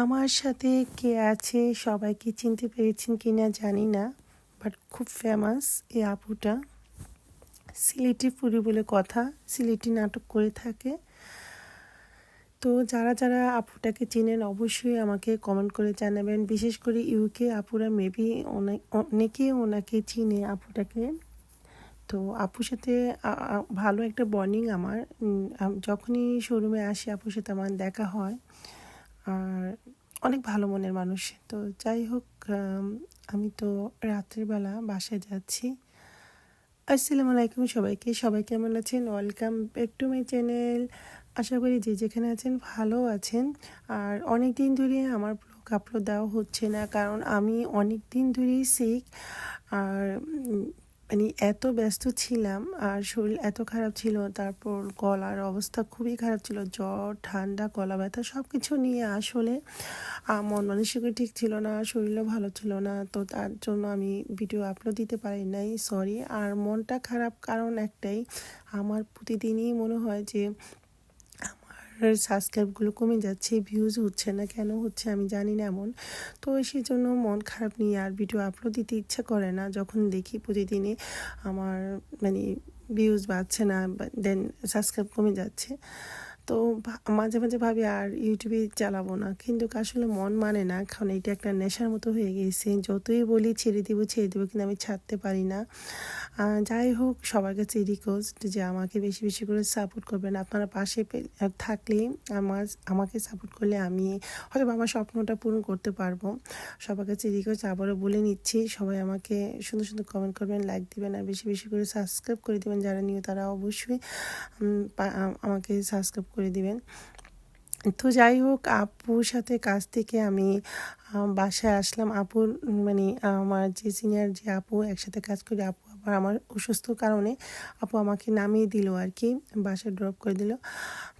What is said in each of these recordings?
আমার সাথে কে আছে সবাইকে চিনতে পেরেছেন কি না জানি না বাট খুব ফেমাস এই আপুটা। সিলেটি পুরি বলে কথা, সিলেটি নাটক করে থাকে। তো যারা যারা আপুটাকে চিনেন অবশ্যই আমাকে কমেন্ট করে জানাবেন। বিশেষ করে ইউকে আপুরা মেবি অনেকে ওনাকে চিনে আপুটাকে। তো আপুর সাথে ভালো একটা বর্নিং আমার। যখনই শোরুমে আসি, আপুর সাথে আমার দেখা হয়। আর অনেক ভালো মনের মানুষ। তো যাই হোক, আমি তো রাত্রের বেলা বাসায় যাচ্ছি। আসসালামু আলাইকুম সবাইকে। সবাই কেমন আছেন? Welcome back to my channel আশা করি যে যেখানে আছেন ভালো আছেন। আর অনেক দিন ধরে আমার ব্লগ আপলোড দেওয়া হচ্ছে না, কারণ আমি অনেক দিন ধরেই শিখ আর মানে এত ব্যস্ত ছিলাম আর শরীর এত খারাপ ছিল, তারপর গলার অবস্থা খুবই খারাপ ছিল, জ্বর, ঠান্ডা, গলা ব্যথা সব কিছু নিয়ে আসলে মন মানসিক ঠিক ছিল না, শরীরও ভালো ছিল না। তো তার জন্য আমি ভিডিও আপলোড দিতে পারি নাই সরি আর মনটা খারাপ কারণ একটাই, আমার প্রতিদিনই মনে হয় যে সাবস্ক্রাইবগুলো কমে যাচ্ছে ভিউজ হচ্ছে না কেন? হচ্ছে আমি জানি না এমন। তো সেই জন্য মন খারাপ নিয়ে আর ভিডিও আপলোড দিতে ইচ্ছা করে না। যখন দেখি প্রতিদিনে আমার মানে ভিউজ বাড়ছে না দেন সাবস্ক্রাইব কমে যাচ্ছে। তো মাঝে মাঝে ভাবি, আর ইউটিউবে চালাবো না। কিন্তু আসলে মন মানে না, কারণ এটা একটা নেশার মতো হয়ে গেছে যতই বলি, ছেড়ে দিব, ছেড়ে দেবো কিন্তু আমি ছাড়তে পারি না। যাই হোক, সবার কাছে রিকোয়েস্ট যে আমাকে বেশি বেশি করে সাপোর্ট করবেন। আপনারা পাশে থাকলে আমার, আমাকে সাপোর্ট করলে আমি হয়তো আমার স্বপ্নটা পূরণ করতে পারব। সবার কাছে রিকোয়েস্ট আবারও বলে নিচ্ছি, সবাই আমাকে সুন্দর সুন্দর কমেন্ট করবেন লাইক দিবেন, আর বেশি বেশি করে সাবস্ক্রাইব করে দেবেন। যারা নিউ তারা অবশ্যই আমাকে সাবস্ক্রাইব করে দিবেন। তো যাই হোক, আপুর সাথে কাজ থেকে আমি বাসায় আসলাম। আপুর মানে আমার যে সিনিয়র যে আপু, একসাথে কাজ করি, আপু আবার আমার অসুস্থ কারণে আপু আমাকে নামিয়ে দিল আর কি বাসায় ড্রপ করে দিল।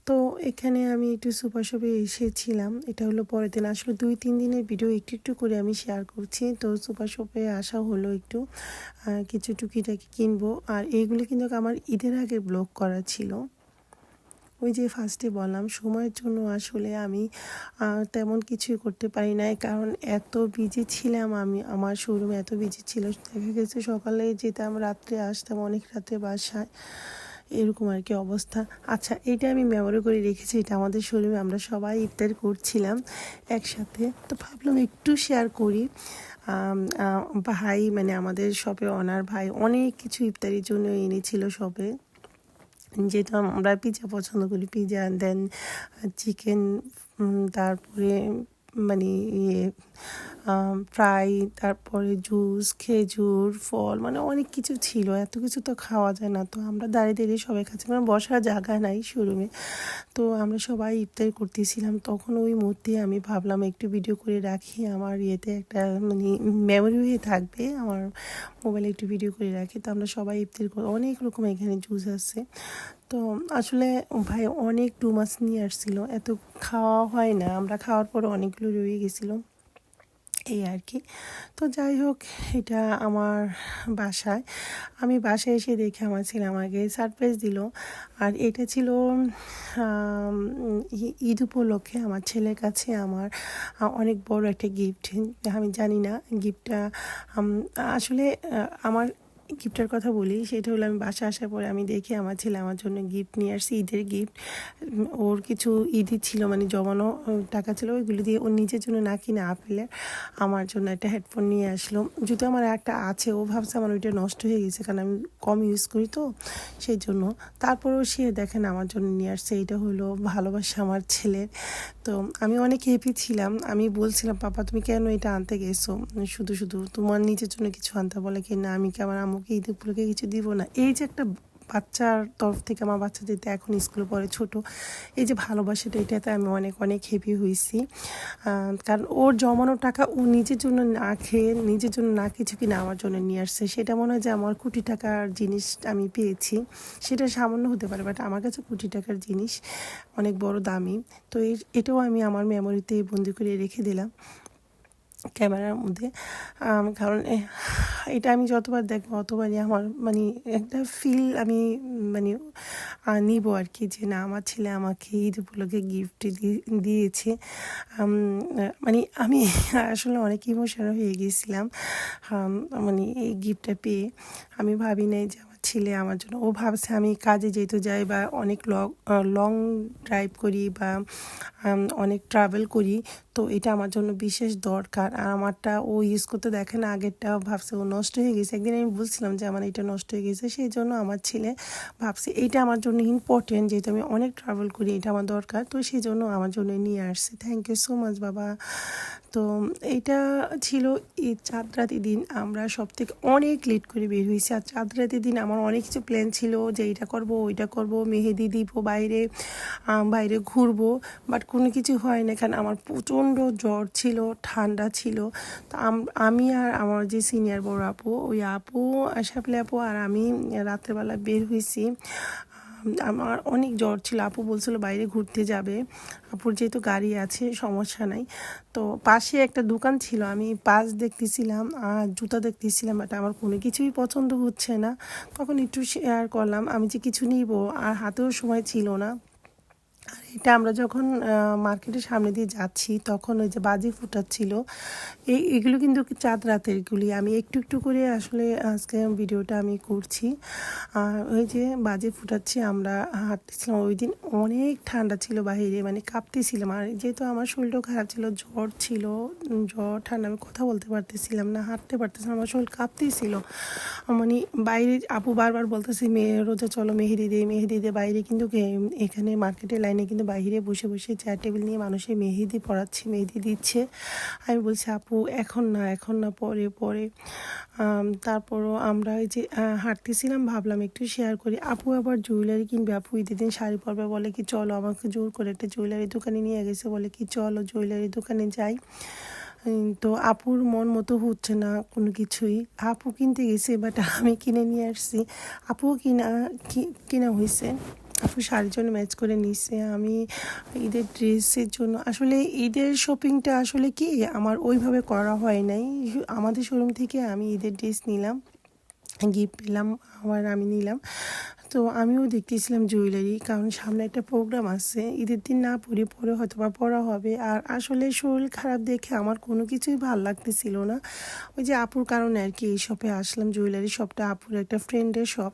তো এখানে আমি একটু সুপার শপে এসেছিলাম। এটা হলো পরের দিন। আসলে দুই, তিন দিনের ভিডিও একটু একটু করে আমি শেয়ার করছি। তো সুপার শপে আসা হলো একটু কিছু টুকিটাকি কিনবো। আর এইগুলো কিন্তু আমার ঈদের আগে ব্লগ করা ছিল। ওই যে ফার্স্টে বললাম, সময়ের জন্য আসলে আমি তেমন কিছুই করতে পারি নাই। কারণ এত বিজি ছিলাম আমি, আমার শোরুম এত বিজি ছিল। দেখা গেছে সকালে যেতাম, রাত্রে আসতাম, অনেক রাতে বাসায়। এরকম আর কি অবস্থা। আচ্ছা এটা আমি মেমোরি করে রেখেছি, এটা আমাদের শোরুমে আমরা সবাই ইফতার করছিলাম একসাথে। তো ভাবলাম একটু শেয়ার করি। ভাই মানে আমাদের শপে অনার ভাই, অনেক কিছু ইফতারির জন্য এনেছিল শপে যেহেতু আমরা পিজা পছন্দ করি পিজা দেন চিকেন তারপরে মানে ইয়ে ফ্রাই তারপরে জুস, খেজুর, ফল মানে অনেক কিছু ছিল। এত কিছু তো খাওয়া যায় না। তো আমরা দাঁড়িয়ে দাঁড়িয়ে সবাই খাচ্ছি। মানে বসার জায়গা নাই শোরুমে। তো আমরা সবাই ইফতার করতেছিলাম। তখন ওই মুহূর্তে আমি ভাবলাম, একটু ভিডিও করে রাখি। আমার ইয়েতে একটা মানে মেমোরি হয়ে থাকবে। আমার মোবাইলে একটু ভিডিও করে রাখি। তো আমরা সবাই ইফতার করি, অনেক রকম এখানে জুস আছে। তো আসলে ভাই অনেক মাছ নিয়ে আসছিল। এত খাওয়া হয় না। আমরা খাওয়ার পরে অনেকগুলো রয়ে গেছিল। এই আর কি। তো যাই হোক, এটা আমার বাসায়। আমি বাসায় এসে দেখে আমার ছেলে আমাকে সারপ্রাইজ দিল। আর এটা ছিল ঈদ উপলক্ষে আমার ছেলের কাছে আমার অনেক বড় একটা গিফট আমি জানি না গিফটটা আসলে আমার গিফটের কথা বলি, সেটা হলো আমি বাসা আসার পরে আমি দেখি আমার ছেলে আমার জন্য গিফট নিয়ে আসছে, ঈদের গিফট ওর কিছু ঈদই ছিল মানে জমানো টাকা ছিল, ওইগুলো দিয়ে ওর নিজের জন্য না কিনে আপেলের আমার জন্য একটা হেডফোন নিয়ে আসলো। যদিও আমার একটা আছে, ও ভাবছে আমার ওইটা নষ্ট হয়ে গেছে, কারণ আমি কম ইউজ করি তো, সেই জন্য। তারপরেও সে দেখেন আমার জন্য নিয়ে আসছে, এইটা হলো ভালোবাসা আমার ছেলের। তো আমি অনেক হ্যাপি ছিলাম, আমি বলছিলাম, পাপা, তুমি কেন এটা আনতে গেছো? শুধু শুধু তোমার নিজের জন্য কিছু আনতে বলে কি না? আমি কি আমার আম্মুকে ঈদ উপলক্ষে কিছু দিব না। এই যে একটা বাচ্চার তরফ থেকে আমার বাচ্চা যেতে এখন স্কুলে পড়ে ছোট, এই যে ভালোবাসাটা, এটাতে আমি অনেক অনেক হ্যাপি হয়েছি। কারণ ওর জমানো টাকা ও নিজের জন্য না খেয়ে, নিজের জন্য না কিছু কিনা আমার জন্য নিয়ে আসছে। সেটা মনে হয় যে আমার কোটি টাকার জিনিস আমি পেয়েছি। সেটা সামান্য হতে পারে বাট আমার কাছে কোটি টাকার জিনিস অনেক বড় দামি। তো এই- এটাও আমি আমার মেমোরিতে বন্দি করে রেখে দিলাম। ক্যামেরার মধ্যে। কারণ এটা আমি যতবার দেখব অতবারই আমার মানে একটা ফিল আমি মানে নিব আর কি যে, না, আমার ছেলে আমাকে ঈদ উপলক্ষে গিফট দিয়েছে। মানে আমি আসলে অনেক ইমোশনাল হয়ে গিয়েছিলাম মানে এই গিফটটা পেয়ে। আমি ভাবি নাই যে, আমার ছেলে আমার জন্য, ও ভাবছে আমি কাজে যেহেতু যাই বা অনেক লং ড্রাইভ করি বা অনেক ট্রাভেল করি তো এটা আমার জন্য বিশেষ দরকার। আর আমারটা ও ইউজ করতে দেখে না, আগেরটা ভাবছে ও নষ্ট হয়ে গেছে। একদিন আমি বলছিলাম যে আমার এটা নষ্ট হয়ে গেছে, সেই জন্য আমার ছেলে ভাবছে এটা আমার জন্য ইম্পর্টেন্ট যেহেতু আমি অনেক ট্রাভেল করি, এটা আমার দরকার। তো সেই জন্য আমার জন্য নিয়ে আসছে। থ্যাংক ইউ সো মাচ বাবা। তো এইটা ছিল এই চাঁদ রাতের দিন। আমরা সব থেকে অনেক লেট করে বের হয়েছি। আর চাঁদ রাতের দিন আমার অনেক কিছু প্ল্যান ছিল যে এইটা করব, ওইটা করব, মেহেদি দিব, বাইরে বাইরে ঘুরবো। বাট কোনো কিছু হয় না, কারণ আমার প্রচণ্ড জ্বর ছিল, ঠান্ডা ছিল। তো আমি আর আমার যে সিনিয়র বড় আপু, ওই আপু সাপলে আপু আর আমি রাত্রেবেলা বের হয়েছি। আমার অনেক জ্বর ছিল। আপু বলছিল বাইরে ঘুরতে যাবে। আপুর যেহেতু গাড়ি আছে, সমস্যা নাই। তো পাশে একটা দোকান ছিল, আমি পাস দেখতেছিলাম, আর জুতা দেখতেছিলাম, বাট আমার কোনো কিছুই পছন্দ হচ্ছে না। তখন একটু শেয়ার করলাম, আমি যে কিছু নিব, আর হাতেও সময় ছিল না। আর এটা আমরা যখন মার্কেটের সামনে দিয়ে যাচ্ছি, তখন ওই যে বাজি ফুটাচ্ছিল, এই, এগুলো কিন্তু চাঁদ রাতের এগুলি আমি একটু একটু করে আসলে আজকে ভিডিওটা আমি করছি। আর ওই যে বাজি ফুটাচ্ছি, আমরা হাঁটতেছিলাম। ওই দিন অনেক ঠান্ডা ছিল বাইরে মানে কাঁপতেছিলাম। আর যেহেতু আমার শরীরটাও খারাপ ছিল, জ্বর ছিল জ্বর, ঠান্ডা, আমি কথা বলতে পারতেছিলাম না, হাঁটতে পারতেছিলাম আমার শরীর কাঁপতেছিল। মানে বাইরে, আপু বারবার বলতেছি, মেয়ে, রোজা চলো, মেহেদি দে মেহেদি দে, বাইরে কিন্তু এখানে মার্কেটের লাইনে কিন্তু বাইরে বসে বসে চেয়ার টেবিল নিয়ে মানুষের মেহেদি পড়াচ্ছে মেহেদি দিচ্ছে। আমি বলছি, আপু, এখন না এখন না, পরে পরে। তারপরও আমরা ওই যে হাঁটতেছিলাম, ভাবলাম একটু শেয়ার করি। আপু আবার জুয়েলারি কিনবে? আপু ঈদের দিন শাড়ি পরবে, বলে কি, চলো, আমাকে জোর করে একটা জুয়েলারি দোকানে নিয়ে গেছে। বলে কি, চলো জুয়েলারি দোকানে যাই। তো আপুর মন মতো হচ্ছে না কোনো কিছুই। আপু কিনতে গেছে বাট আমি কিনে নিয়ে আসছি। আপুও কিনা কিনা হয়েছে? আপু শাড়ির জন্য ম্যাচ করে নিছে। আমি ঈদের ড্রেসের জন্য। আসলে ঈদের শপিংটা আসলে কি? আমার ওইভাবে করা হয় নাই। আমাদের শোরুম থেকে আমি ঈদের ড্রেস নিলাম গিফট পেলাম, আবার আমি নিলাম। তো আমিও দেখতেছিলাম জুয়েলারি, কারণ সামনে একটা প্রোগ্রাম আছে। ঈদের দিন না পরে পরে হয়তো বা পড়া হবে। আর আসলে শরীর খারাপ দেখে আমার কোনো কিছুই ভালো লাগতেছিল না। ওই যে আপুর কারণে আর কি এই শপে আসলাম। জুয়েলারি শপটা আপুর একটা ফ্রেন্ডের শপ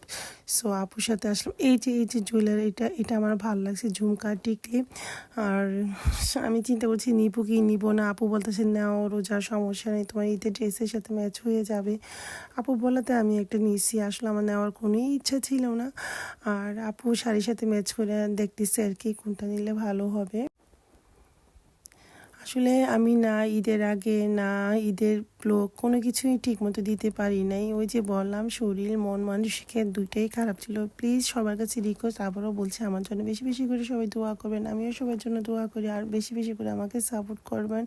সো আপুর সাথে আসলাম। এই যে এই যে জুয়েলারি, এটা এটা আমার ভালো লাগছে ঝুমকা টিকলি। আর আমি চিন্তা করছি, নিবো কি নিব না? আপু বলতেছে, নাও রোজার সমস্যা নেই। তোমার ঈদের ড্রেসের সাথে ম্যাচ হয়ে যাবে। আপু বলাতে আমি একটা নিয়েছি আসলে আমার নেওয়ার কোনো ইচ্ছা ছিল না। আর আপু শাড়ির সাথে ম্যাচ করে দেখতেছি আর কি কোনটা নিলে ভালো হবে। আসলে আমি না ঈদের আগে, না ঈদের ব্লগ কোনো কিছুই ঠিক মতো দিতে পারি নাই। ওই যে বললাম, শরীর, মন মানসিকের দুইটাই খারাপ ছিল। প্লিজ সবার কাছে রিকোয়েস্ট আবারও বলছি, আমার জন্য বেশি বেশি করে সবাই দোয়া করবেন। আমিও সবার জন্য দোয়া করি, আর বেশি বেশি করে আমাকে সাপোর্ট করবেন।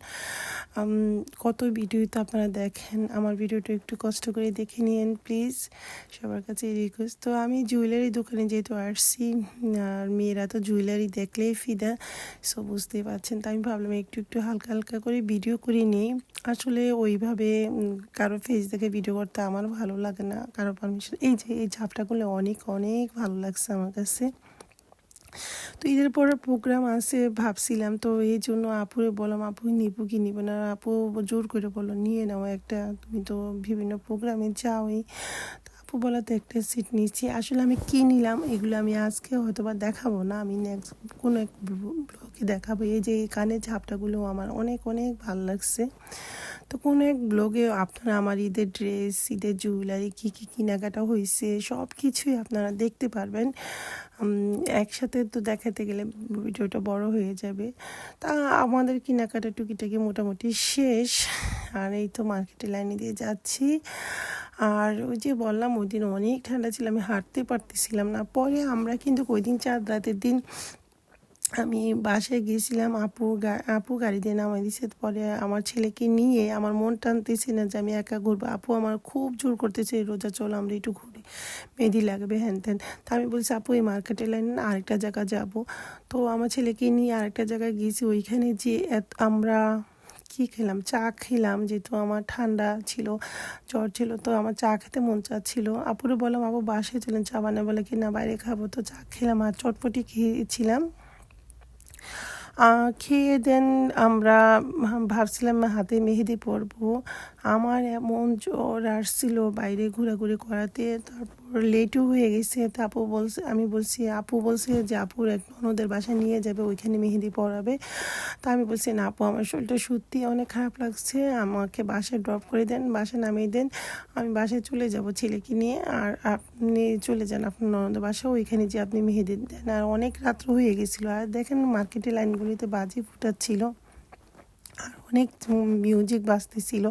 কত ভিডিও তো আপনারা দেখেন, আমার ভিডিওটা একটু কষ্ট করে দেখে নিন প্লিজ সবার কাছে রিকোয়েস্ট তো আমি জুয়েলারি দোকানে যেহেতু আসছি আর মেয়েরা তো জুয়েলারি দেখলেই ফিদা সো বুঝতেই পারছেন। তো আমি ভাবলাম একটু একটু হালকা হালকা করে ভিডিও করে নিই। আসলে ওইভাবে কারও ফেস দেখে ভিডিও করতে আমার ভালো লাগে না। কারও পারমিশন এই যে, এই ঝাপটাগুলো অনেক অনেক ভালো লাগছে আমার কাছে। তো ঈদের পরে প্রোগ্রাম আছে ভাবছিলাম, তো এই জন্য আপুরে বললাম, আপু, নিব কি নিব না? আপু জোর করে বলল, নিয়ে নাও একটা, তুমি তো বিভিন্ন প্রোগ্রামে যাওই। তো আপু বলাতে একটা সিট নিচ্ছি আসলে আমি কী নিলাম এগুলো আমি আজকে হয়তো বা দেখাবো না। আমি নেক্সট কোনো এক ব্লগে দেখাবো। এই যে এই কানের ঝাপটাগুলো আমার অনেক অনেক ভালো লাগছে। তো কোনো এক ব্লগে আপনারা আমার ঈদের ড্রেস ঈদের জুয়েলারি কী কী কেনাকাটা হয়েছে সব কিছুই আপনারা দেখতে পারবেন। একসাথে তো দেখাতে গেলে ভিডিওটা বড় হয়ে যাবে। তা আমাদের কেনাকাটা টুকিটাকি মোটামুটি শেষ। আর এই তো মার্কেটে লাইনে দিয়ে যাচ্ছি। আর ওই যে বললাম, ওই দিন অনেক ঠান্ডা ছিল, আমি হাঁটতে পারতেছিলাম না। পরে আমরা কিন্তু ওই দিন চাঁদ রাতের দিন আমি বাসায় গিয়েছিলাম, আপু আপু গাড়ি দিয়ে নামাই দিছে। পরে আমার ছেলেকে নিয়ে আমার মন টানতেছে না যে আমি একা ঘুরবো। আপু আমার খুব জোর করতেছে, রোজা চলো, আমরা একটু মেহেদি লাগবে, হ্যান ত্যান। তা আমি বলছি, আপু, এই মার্কেটের লাইনে না আরেকটা জায়গা যাব। তো আমার ছেলেকে নিয়ে আরেকটা জায়গায় গিয়েছি। ওইখানে যে আমরা কী খেলাম? চা খেলাম, যেহেতু আমার ঠান্ডা ছিল, জ্বর ছিল, তো আমার চা খেতে মন চাচ্ছিল। আপুরে বললাম, আপু, বাসায় চলেন, চা বানায় বলে কি, না, বাইরে খাব। তো চা খেলাম আর চটপটি খেয়েছিলাম। খেয়ে দেন আমরা, ভাবছিলাম হাতে মেহেদি পরবো। আমার এমন জ্বর আসছিল বাইরে ঘোরাঘুরি করাতে, তারপর লেটও হয়ে গেছে। তো আপু বলছে, আমি বলছি, আপু বলছে যে আপুর এক ননদের বাসায় নিয়ে যাবে, ওইখানে মেহেদি পড়াবে তা আমি বলছি, না আপু, আমার শরীরটা সত্যি অনেক খারাপ লাগছে। আমাকে বাসায় ড্রপ করে দেন, বাসায় নামিয়ে দেন। আমি বাসায় চলে যাব ছেলেকে নিয়ে। আর আপনি চলে যান, আপনার ননদের বাসা ওইখানে যে আপনি মেহেদি দেন। আর অনেক রাত্র হয়ে গেছিল। আর দেখেন মার্কেটে লাইনগুলিতে বাজি ফুটাচ্ছিল। আর অনেক মিউজিক বাজতেছিল।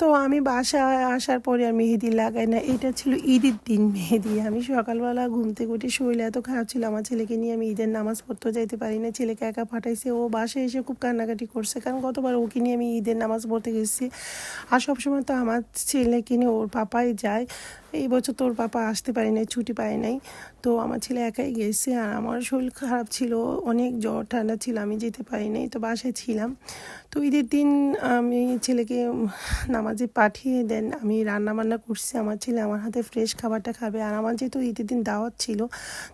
তো আমি বাসায় আসার পরে আর মেহেদি লাগাই না এটা ছিল ঈদের দিন মেহেদি। আমি সকালবেলা ঘুম থেকে উঠে শরীর এত খারাপ ছিল, আমার ছেলেকে নিয়ে আমি ঈদের নামাজ পড়তে যাইতে পারি না ছেলেকে একা পাঠাইছে। ও বাসায় এসে খুব কান্নাকাটি করছে। কারণ গতবার ওকে নিয়ে আমি ঈদের নামাজ পড়তে গেছি। আর সবসময় তো আমার ছেলেকে নিয়ে ওর পাপাই যায়। এই বছর তোর পাপা আসতে পারি নাই, ছুটি পায় নাই। তো আমার ছেলে একাই গেছে। আর আমার শরীর খারাপ ছিল, অনেক জ্বর, ঠান্ডা ছিল, আমি যেতে পারি নাই। তো বাসায় ছিলাম। তো ঈদের দিন আমি ছেলেকে নামাজে পাঠিয়ে দেন। আমি রান্না বান্না করছি, আমার ছেলে আমার হাতে ফ্রেশ খাবারটা খাবে। আর আমার যেহেতু ঈদের দিন দাওয়াত ছিল,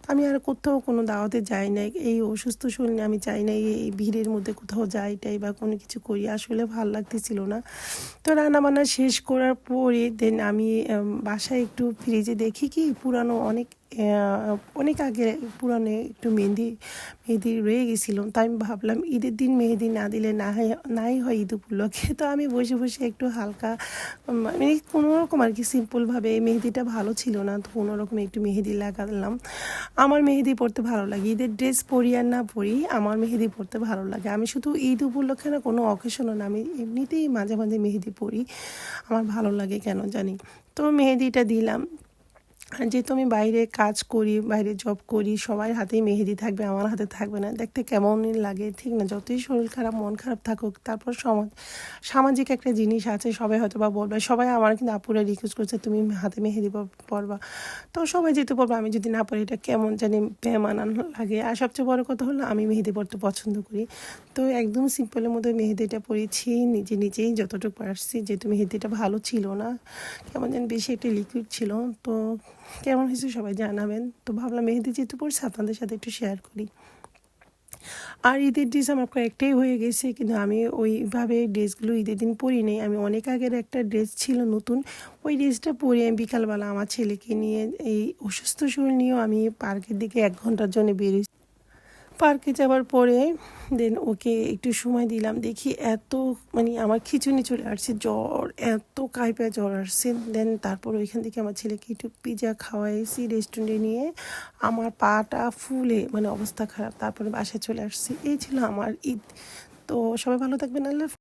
তো আমি আর কোথাও কোনো দাওয়াতে যাই নাই। এই অসুস্থ শরীর আমি চাই না এই ভিড়ের মধ্যে কোথাও যাই টাই বা কোনো কিছু করি, আসলে ভালো লাগতেছিল না। তো রান্না বান্না শেষ করার পরে দেন আমি বাসায় একটু ফ্রিজে দেখি কি পুরানো অনেক অনেক আগে পুরানে একটু মেহেদি মেহেদি রয়ে গেছিলাম তাই আমি ভাবলাম ঈদের দিন মেহেদি না দিলে না নাই হয় ঈদ উপলক্ষে। তো আমি বসে বসে একটু হালকা মানে কোনো রকম আর কি সিম্পলভাবে এই মেহেদিটা ভালো ছিল না, তো কোনো রকম একটু মেহেদি লাগালাম। আমার মেহেদি পরতে ভালো লাগে, ঈদের ড্রেস পরি আর না পরি, আমার মেহেদি পরতে ভালো লাগে। আমি শুধু ঈদ উপলক্ষে না, কোনো অকেশনও না, আমি এমনিতেই মাঝে মাঝে মেহেদি পরি, আমার ভালো লাগে কেন জানি। তো মেহেদিটা দিলাম যেহেতু আমি বাইরে কাজ করি, বাইরে জব করি, সবার হাতেই মেহেদি থাকবে, আমার হাতে থাকবে না। দেখতে কেমনই লাগে, ঠিক না? যতই শরীর খারাপ, মন খারাপ থাকুক, তারপর সমাজ, সামাজিক একটা জিনিস আছে, সবাই হয়তো বা বলবে, সবাই আমার কিন্তু আপুরা রিকোয়েস্ট করছে, তুমি হাতে মেহেদি পর- পরবা। তো সবাই যেতে পারব আমি যদি না পরি, এটা কেমন জানি বেমানান লাগে। আর সবচেয়ে বড় কথা হলো, আমি মেহেদি পরতে পছন্দ করি। তো একদম সিম্পলের মধ্যে মেহেদিটা পরেছি, নিজে নিজেই যতটুকু পারছি, যেহেতু মেহেদিটা ভালো ছিল না, কেমন যেন বেশি একটা লিকুইড ছিল। তো কেমন হয়েছে সবাই জানাবেন। তো ভাবলাম মেহেদি যেহেতু পড়ছে, আপনাদের সাথে একটু শেয়ার করি। আর ঈদের ড্রেস আমার কয়েকটাই হয়ে গেছে, কিন্তু আমি ওইভাবে ড্রেসগুলো ঈদের দিন পরি নাই। আমি অনেক আগের একটা ড্রেস ছিল নতুন, ওই ড্রেসটা পরে আমি বিকালবেলা আমার ছেলেকে নিয়ে। এই অসুস্থ শরীর নিয়েও আমি পার্কের দিকে এক ঘণ্টার জন্য বেরিয়েছি পার্কে যাওয়ার পরে দেন ওকে একটু সময় দিলাম। দেখি এত মানে আমার খিচুনি চলে আসছে, জ্বর, এত কাইপে জ্বর আসছে। দেন তারপর ওইখান থেকে আমার ছেলেকে একটু পিজা খাওয়াইছি রেস্টুরেন্টে নিয়ে। আমার পাটা ফুলে মানে অবস্থা খারাপ। তারপরে বাসায় চলে আসছি। এই ছিল আমার ঈদ। তো সবাই ভালো থাকবেন, আল্লাহ।